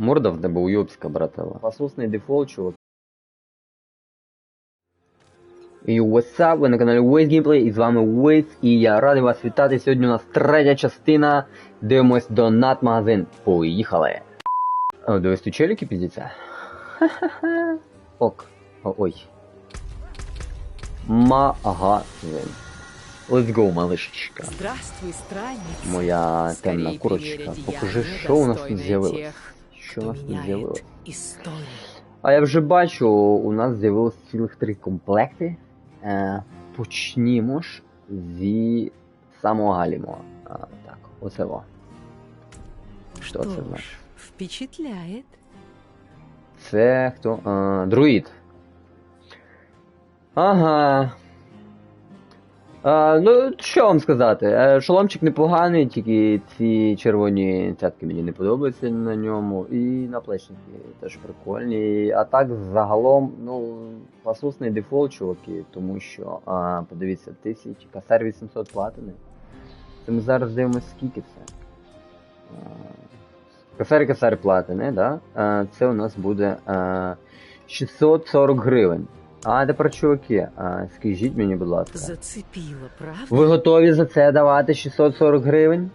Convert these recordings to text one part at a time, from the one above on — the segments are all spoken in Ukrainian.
Морда в тебе уйобська, братела. Послусний дефолт, чувак. І what's up, ви на каналі Waze Gameplay, і з вами Waze, і я радий вас вітати. Сьогодні у нас третя частина. Дивимось донат магазин. Поїхали. О, дивись, тут челіки піздяться. Ха-ха-ха. Ок. О, ой. Магазин. Let's go, малышечка. Здравствуй, странник. Моя темна курочка. Покажи, що у нас тут з'явилось. Що у нас тут з'явилось? А я вже бачу, у нас з'явилось цілих три комплекти. Е, почнімо ж зі самого галімого. А, так, оце во. Що Что це значить? впечатляет. Це хто? А, друїд. Ага. А, ну, що вам сказати? Е, Шоломчик непоганий, тільки ці червоні цятки мені не подобаються на ньому. І наплечники теж прикольні. А так загалом, ну, пасусний дефолт, чуваки, тому що, а, подивіться, тисяч, касар 800 платини. Це ми зараз дивимося, скільки це. А, Косарь косарь платини, да? А, це у нас буде а, 640 гривень. А тепер, чуваки, а, скажіть мені, будь ласка. Зацепило, правда? Ви готові за це давати 640 гривень?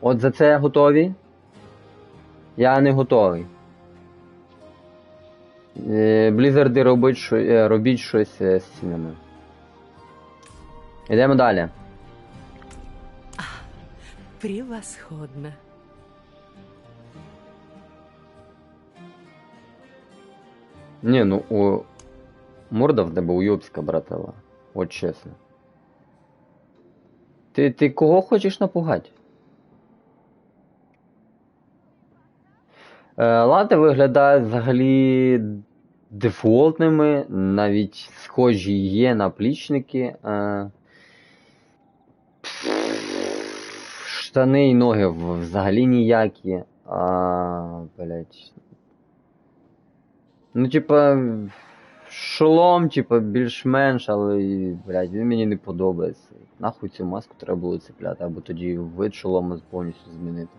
От за це готові? Я не готовий. Е, Блізарди робить, е, робіть щось е, з цінами. Йдемо далі. Превосходно. Ні, ну у... морда в тебе уйобська, братела. От чесно. Ти, ти кого хочеш напугати? Е, лати виглядають взагалі дефолтними, навіть схожі є наплічники. Е, штани і ноги взагалі ніякі. А, блять. Ну, типа, шолом, типа, більш-менш, але, блядь, він мені не подобається. Нахуй цю маску треба було цепляти, або тоді вид шолома повністю змінити.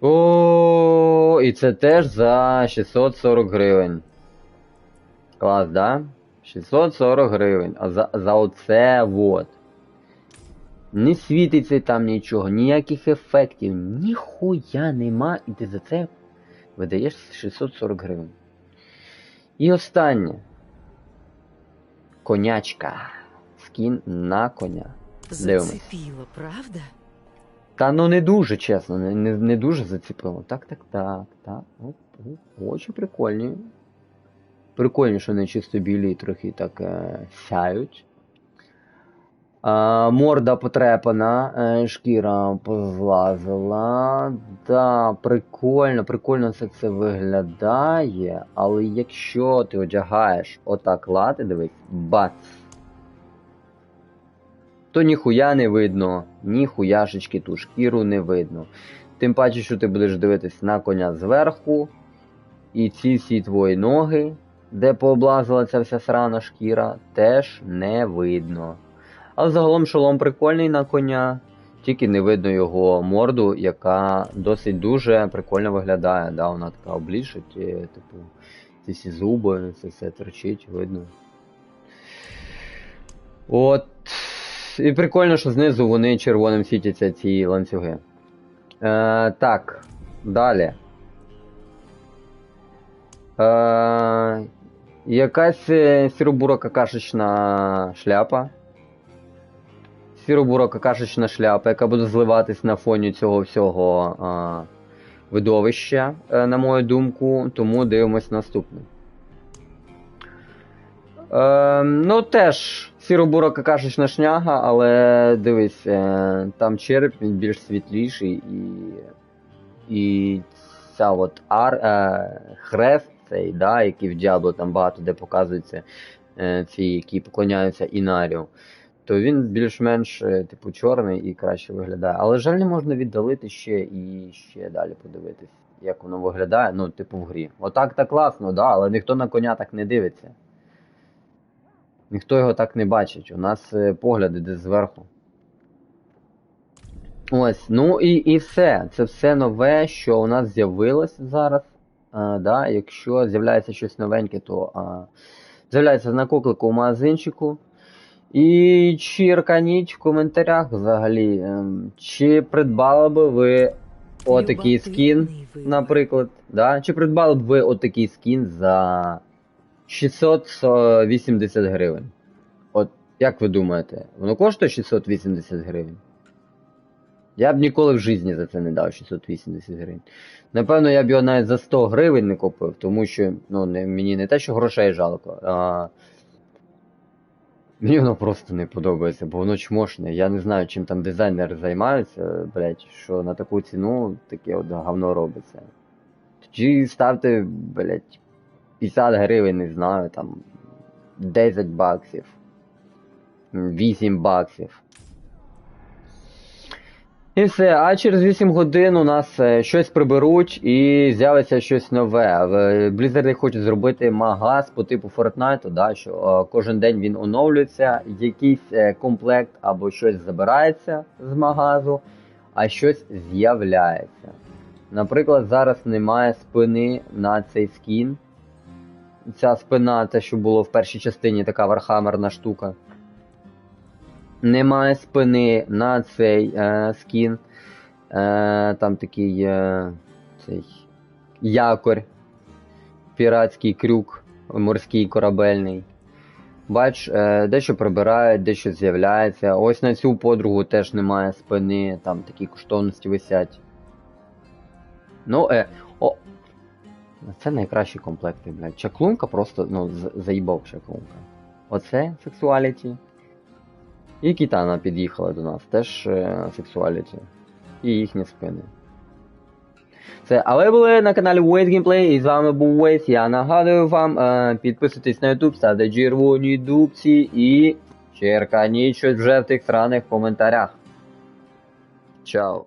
О, і це теж за 640 гривень. Клас, да? 640 гривень. А за, за оце вот. Не світиться там нічого, ніяких ефектів, ніхуя нема, і ти за це видаєш 640 гривень. І останнє. Конячка. Скін на коня. Дивимось. Зацепило, правда? Та ну не дуже, чесно, не, не, не дуже заціпило. Так, так, так, так. Оп, оп. Очі прикольні. Прикольні, що вони чисто білі і трохи так е, сяють. Морда потрепана, е, шкіра позлазила. Да, прикольно, прикольно все це виглядає. Але якщо ти одягаєш отак лати, дивись, бац. То ніхуя не видно, ніхуяшечки ту шкіру не видно. Тим паче, що ти будеш дивитись на коня зверху, і ці всі твої ноги, де пооблазила ця вся срана шкіра, теж не видно. Але загалом шолом прикольний на коня, тільки не видно його морду, яка досить дуже прикольно виглядає. Да, вона така облічить, е, типу, ці всі зуби, це все торчить, видно. От. І прикольно, що знизу вони червоним світяться ці ланцюги. Е, так, далі. Е, якась е, сіробура какашечна шляпа. Сіробура какашечна шляпа, яка буде зливатись на фоні цього всього е, видовища, е, на мою думку, тому дивимось наступне. Е, ну, теж сіробура какашечна шняга, але дивись, е, там череп він більш світліший і. І ця от ар, е, хрест цей, да, який в Діабло там багато де показується, е, ці, які поклоняються Інаріо, то він більш-менш, е, типу, чорний і краще виглядає. Але жаль, не можна віддалити ще і ще далі подивитись, як воно виглядає, ну, типу, в грі. Отак так класно, да, але ніхто на коня так не дивиться. Ніхто його так не бачить. У нас е, погляд іде зверху. Ось, ну і, і все. Це все нове, що у нас з'явилось зараз. А, да, якщо з'являється щось новеньке, то а, з'являється на коклику у магазинчику. І черканіть в коментарях взагалі, ем, чи придбали би ви отакий скін, Любопытный выбор. наприклад. Да? Чи придбали б ви отакий скін за 680 гривень? От як ви думаєте, воно коштує 680 гривень? Я б ніколи в житті за це не дав 680 гривень. Напевно, я б його навіть за 100 гривень не купив, тому що ну, не, мені не те, що грошей жалко, а мені воно просто не подобається, бо воно чмошне. Я не знаю, чим там дизайнери займаються, блять, що на таку ціну таке от говно робиться. Тоді ставте, блять, 50 гривень, не знаю, там 10 баксів, 8 баксів. І все, а через 8 годин у нас е, щось приберуть і з'явиться щось нове. Blizzard хочуть зробити магаз по типу Fortnite, да, що е, кожен день він оновлюється, якийсь е, комплект або щось забирається з магазу, а щось з'являється. Наприклад, зараз немає спини на цей скін. Ця спина, те, що було в першій частині, така вархамерна штука. Немає спини на цей е, скін. Е, там такий е, цей якорь, піратський крюк, морський корабельний. Бач, е, дещо прибирають, дещо з'являється. Ось на цю подругу теж немає спини, там такі коштовності висять. Ну, е, о. Це найкращі комплекти, блядь. Чаклунка просто, ну, заїбав чаклунка. Оце сексуаліті. І Кітана під'їхала до нас, теж е, сексуаліті. І їхні спини. Це, а ви були на каналі Waze Gameplay, і з вами був Waze. Я нагадую вам, е, підписуйтесь на YouTube, ставте червоні дубці і черканіть щось вже в тих сраних коментарях. Чао.